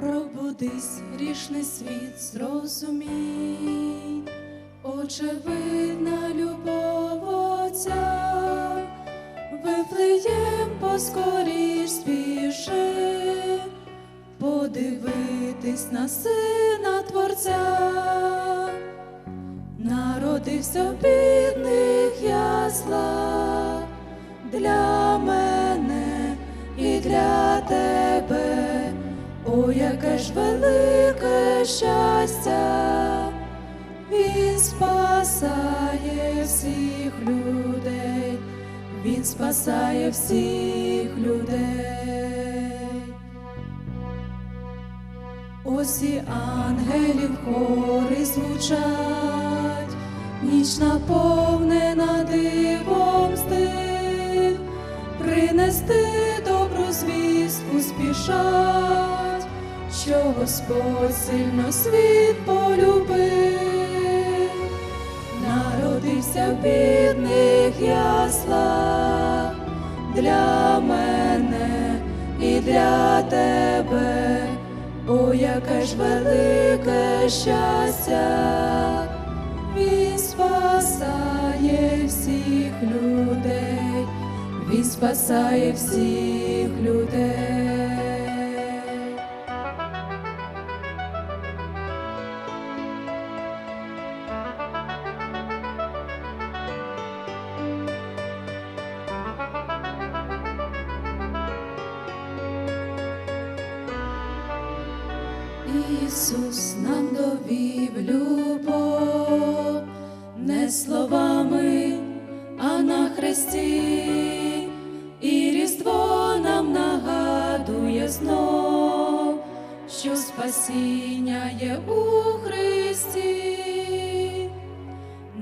Пробудись, грішний світ, зрозумій, очевидна любов Отця, виплиєм поскоріш спіши, подивитись на сина Творця, народився в бідних яслах О, яке ж велике щастя, Він спасає всіх людей, Він спасає всіх людей. Ось і ангелів хори звучать, ніч наповнена дивом стив, принести добру звістку спішать, що Господь сильно світ полюбив, народився в бідних яслах для мене і для тебе. О, яке ж велике щастя, Він спасає всіх людей, Він спасає всіх людей. Ісус нам довів любов не словами, а на хресті, і Різдво нам нагадує знов, що спасіння є у Христі,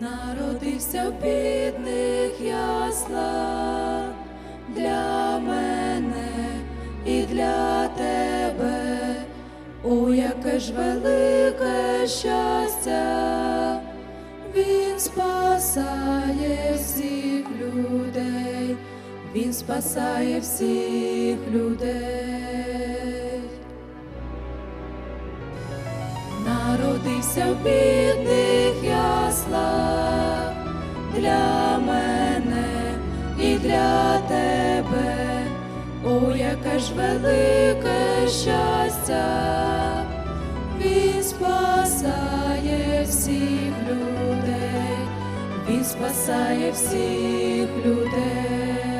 народився в бідних яслах для мене і для. О, яке ж велике щастя, Він спасає всіх людей, Він спасає всіх людей. Народився в бідних яслах для мене і для тебе. О, яке ж велике щастя, всіх людей, Він спасає всіх людей.